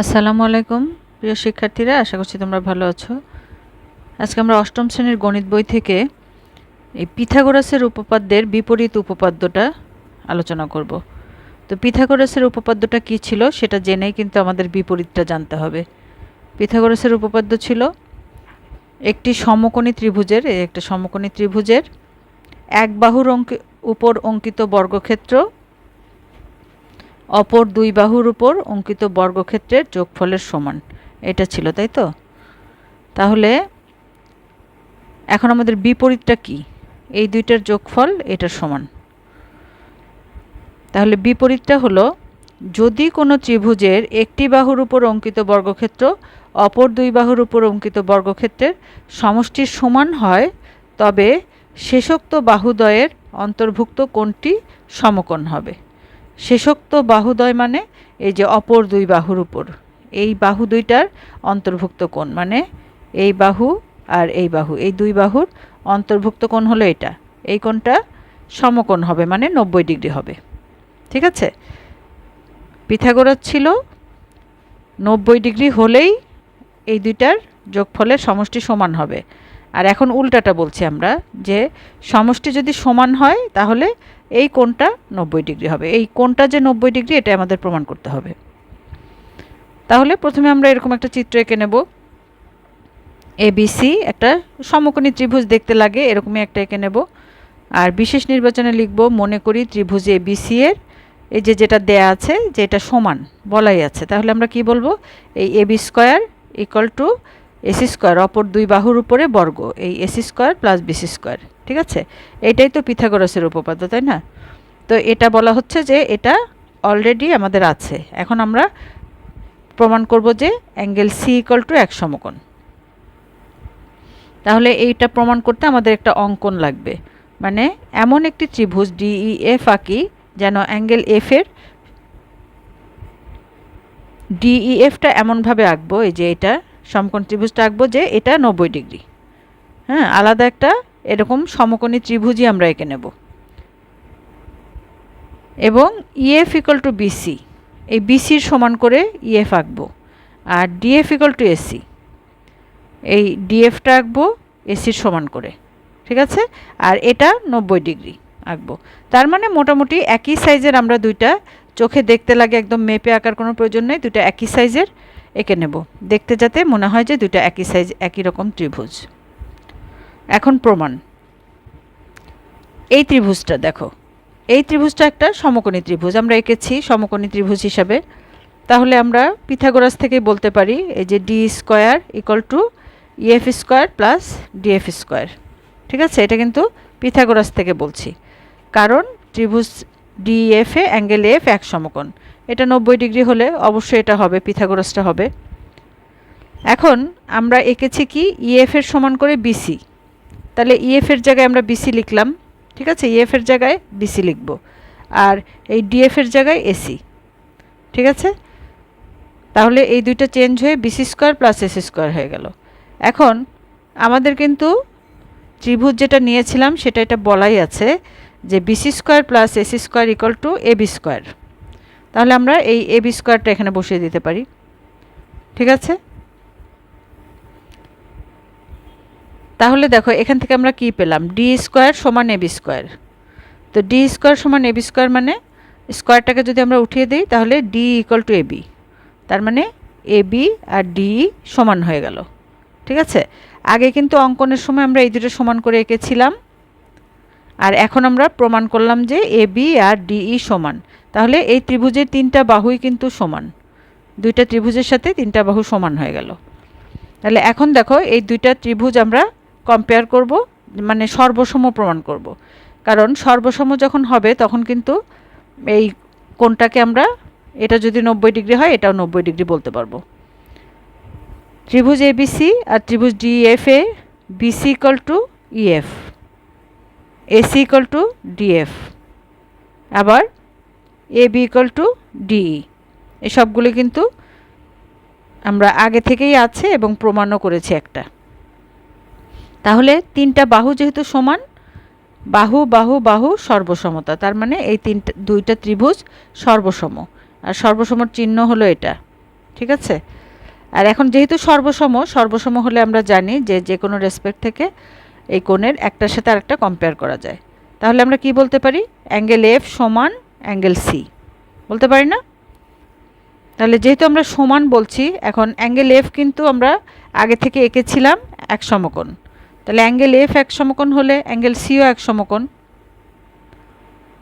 আসসালামু আলাইকুম। প্রিয় শিক্ষার্থীরা, আশা করছি তোমরা ভালো আছো। আজকে আমরা অষ্টম শ্রেণির গণিত বই থেকে এই পিথাগোরাসের উপপাদ্যের বিপরীত উপপাদ্যটা আলোচনা করব। তো পিথাগোরাসের উপপাদ্যটা কি ছিল সেটা জেনেই কিন্তু আমাদের বিপরীতটা জানতে হবে। পিথাগোরাসের উপপাদ্য ছিল একটি সমকোণী ত্রিভুজের একটা সমকোণী ত্রিভুজের এক বাহুর অঙ্কি, উপর অঙ্কিত বর্গক্ষেত্র অপর দুই বাহুর উপর অঙ্কিত বর্গক্ষেত্রের যোগফলের সমান। এটা ছিল, তাই তো? তাহলে এখন আমাদের বিপরীতটা কি? এই দুইটার যোগফল, এটার সমান। তাহলে বিপরীতটা হলো, যদি কোনো ত্রিভুজের একটি বাহুর উপর অঙ্কিত বর্গক্ষেত্র অপর দুই বাহুর উপর অঙ্কিত বর্গক্ষেত্রের সমষ্টির সমান হয়, তবে শেষোক্ত বাহুদয়ের অন্তর্ভুক্ত কোণটি সমকোণ হবে। শেষোক্ত বাহুদয় মানে এই যে অপর দুই বাহুর উপর। এই বাহু দুইটার অন্তর্ভুক্ত কোণ মানে এই বাহু আর এই বাহু। এই দুই বাহুর অন্তর্ভুক্ত কোণ হলো এটা। এই কোণটা সমকোণ হবে মানে নব্বই ডিগ্রি হবে। ঠিক আছে? পিথাগোরাস ছিল নব্বই ডিগ্রি হলেই এই দুইটার যোগফলের সমষ্টি সমান হবে। আর এখন উল্টাটা বলছি আমরা যে সমষ্টি যদি সমান হয় তাহলে এই কোণটা নব্বই ডিগ্রি হবে। এই কোণটা যে নব্বই ডিগ্রি এটা আমাদের প্রমাণ করতে হবে। তাহলে প্রথমে আমরা এরকম একটা চিত্র এঁকে নেব। এবিসি একটা সমকোণী ত্রিভুজ দেখতে লাগে, এরকমই একটা এঁকে নেব। আর বিশেষ নির্বাচনে লিখব, মনে করি ত্রিভুজ এবিসি এর, এই যে যেটা দেয়া আছে যে এটা সমান, বলাই আছে। তাহলে আমরা কি বলব? এই AB square equal to AC square অপর দুই বাহুর উপরে বর্গ, এই AC square plus BC square, ঠিক আছে? এটাই তো পিথাগোরাসের উপপাদ্য, তাই না? তো এটা বলা হচ্ছে যে এটা অলরেডি আমাদের আছে। এখন আমরা প্রমাণ করব যে অ্যাঙ্গেল সি ইকুয়াল টু এক সমকোণ। তাহলে এইটা প্রমাণ করতে আমাদের একটা অঙ্কন লাগবে। মানে এমন একটি ত্রিভুজ ডিইএফ আঁকি যেন অ্যাঙ্গেল এফের ডিইএফটা এমনভাবে আঁকবো, এই যে এটা সমকোণ ত্রিভুজটা আঁকবো যে এটা নব্বই ডিগ্রি। হ্যাঁ আলাদা একটা এরকম সমকোণী ত্রিভুজই আমরা এঁকে নেব। এবং ইএফ ইকাল টু বিসি এই বিসির সমান করে ইএফ আঁকবো। আর ডিএফ ইকাল টু এসি এই ডিএফটা আঁকবো এসির সমান করে, ঠিক আছে? আর এটা নব্বই ডিগ্রি আঁকবো। তার মানে মোটামুটি একই সাইজের আমরা দুইটা, চোখে দেখতে লাগে, একদম মেপে আঁকার কোনো প্রয়োজন নেই, দুইটা একই সাইজের এঁকে নেব। দেখতে যাতে মনে হয় যে দুইটা একই সাইজ একই রকম ত্রিভুজ। এখন প্রমাণ। এই ত্রিভুজটা দেখো। এই ত্রিভুজটা একটা সমকোণী ত্রিভুজ। আমরা এঁকেছি সমকোণী ত্রিভুজ হিসাবে। তাহলে আমরা পিথাগোরাস থেকেই বলতে পারি, এই যে D square equal to EF square plus DF square ঠিক আছে? এটা কিন্তু পিথাগোরাস থেকে বলছি। কারণ ত্রিভুজ ডিএফে অ্যাঙ্গেল এফ এক সমকোণ। এটা নব্বই ডিগ্রি হলে অবশ্যই এটা হবে, পিথাগোরাসটা হবে। এখন আমরা এঁকেছি কি ইএফ এর সমান করে বিসি তাহলে ইএফ এর জায়গায় আমরা বিসি লিখলাম, ঠিক আছে? ইএফ এর জায়গায় বিসি লিখব। আর এই ডিএফ এর জায়গায় এসি ঠিক আছে? তাহলে এই দুইটা চেঞ্জ হয়ে BC square plus AC square হয়ে গেল। এখন আমাদের কিন্তু ত্রিভুজ যেটা নিয়েছিলাম, সেটা এটা বলাই আছে। যে BC square plus AC square equal to A B square তাহলে আমরা এই এ বি স্কোয়ারটা এখানে বসিয়ে দিতে পারি। ঠিক আছে? তাহলে দেখো, এখান থেকে আমরা কি পেলাম? ডি স্কোয়ার সমান এবি স্কোয়ার তো ডি স্কোয়ার সমান এবি স্কোয়ার মানে স্কোয়ারটাকে যদি আমরা উঠিয়ে দিই, তাহলে ডি ইকুয়াল টু এবি তার মানে এবি আর ডি সমান হয়ে গেল। ঠিক আছে? আগে কিন্তু অঙ্কনের সময় আমরা এই দুটো সমান করে এঁকেছিলাম। আর এখন আমরা প্রমাণ করলাম যে এ, বি আর ডিই সমান। তাহলে এই ত্রিভুজের তিনটা বাহুই কিন্তু সমান। দুইটা ত্রিভুজের সাথে তিনটা বাহু সমান হয়ে গেল। তাহলে এখন দেখো এই দুইটা ত্রিভুজ আমরা কম্পেয়ার করব মানে সর্বসম প্রমাণ করব। কারণ সর্বসম যখন হবে তখন কিন্তু এই কোনটাকে আমরা, এটা যদি নব্বই ডিগ্রি হয়, এটাও নব্বই ডিগ্রি বলতে পারব। ত্রিভুজ এবিসি আর ত্রিভুজ DF A BC equal to EF AC equal to DF আবার A B equal to DE এসবগুলি কিন্তু আমরা আগে থেকেই আছে এবং প্রমাণও করেছি একটা। তাহলে তিনটা বাহু যেহেতু সমান, বাহু বাহু বাহু সর্বসমতা। তার মানে এই তিনটা, দুইটা ত্রিভুজ সর্বসম। আর সর্বসমর চিহ্ন হলো এটা। ঠিক আছে? আর এখন যেহেতু সর্বসম সর্বসম হলে আমরা জানি যে যে কোনো রেসপেক্ট থেকে এই কোণের একটার সাথে আরেকটা কম্পেয়ার করা যায়। তাহলে আমরা কি বলতে পারি? অ্যাঙ্গেল এফ সমান অ্যাঙ্গেল সি বলতে পারি না? তাহলে যেহেতু আমরা সমান বলছি, এখন অ্যাঙ্গেল এফ কিন্তু আমরা আগে থেকে এঁকেছিলাম এক সমকোণ। তাহলে অ্যাঙ্গেল এফ এক সমকোণ হলে অ্যাঙ্গেল সিও এক সমকোণ।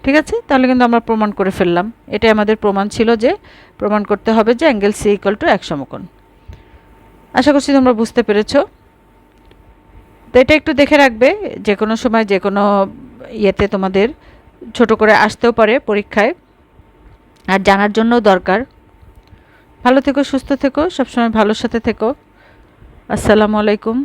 ঠিক আছে? তাহলে কিন্তু আমরা প্রমাণ করে ফেললাম। এটাই আমাদের প্রমাণ ছিল যে প্রমাণ করতে হবে যে অ্যাঙ্গেল সি ইকুয়াল টু এক সমকোণ। আশা করছি তোমরা বুঝতে পেরেছ। তো এটা একটু দেখে রাখবে যে কোনো সময় যে কোনো ইয়েতে তোমাদের ছোট করে আসতেও পারে পরীক্ষায়। আর জানার জন্যও দরকার। ভালো থেকো, সুস্থ থেকো, সবসময় ভালোর সাথে থেকো। আসসালামু আলাইকুম।